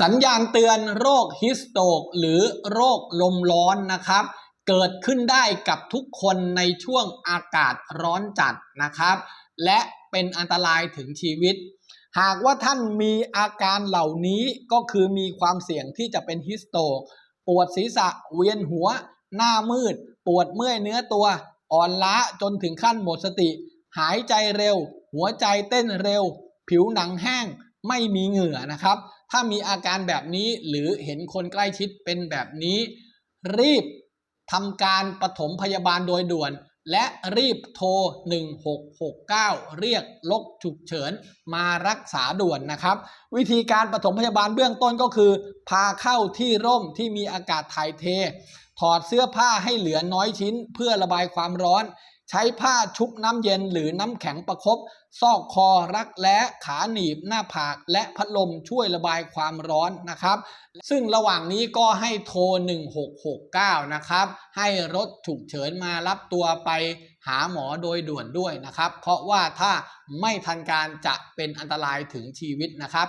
สัญญาณเตือนโรคฮิสโตกหรือโรคลมร้อนนะครับ เกิดขึ้นได้กับทุกคนในช่วงอากาศร้อนจัดนะครับ และเป็นอันตรายถึงชีวิต หากว่าท่านมีอาการเหล่านี้ก็คือมีความเสี่ยงที่จะเป็นฮิสโตก ปวดศีรษะเวียนหัว หน้ามืด ปวดเมื่อยเนื้อตัว อ่อนล้าจนถึงขั้นหมดสติ หายใจเร็ว หัวใจเต้นเร็ว ผิวหนังแห้งไม่มีเหงื่อนะครับ ถ้ามีอาการแบบนี้หรือเห็นคนใกล้ชิดเป็นแบบนี้ รีบทำการปฐมพยาบาลโดยด่วน และรีบโทร 1669 เรียกรถฉุกเฉินมารักษาด่วนนะครับ วิธีการปฐมพยาบาลเบื้องต้นก็คือ พาเข้าที่ร่มที่มีอากาศถ่ายเท ถอดเสื้อผ้าให้เหลือน้อยชิ้นเพื่อระบายความร้อน ใช้ผ้าชุบน้ำเย็นหรือน้ำแข็งประคบซอกคอรักแร้ขาหนีบหน้าผากและพัดลมช่วยระบายความร้อนนะครับ ซึ่งระหว่างนี้ก็ให้โทร 1669 นะครับ ให้รถฉุกเฉินมารับตัวไปหาหมอโดยด่วนด้วยนะครับ เพราะว่าถ้าไม่ทันการจะเป็นอันตรายถึงชีวิตนะครับ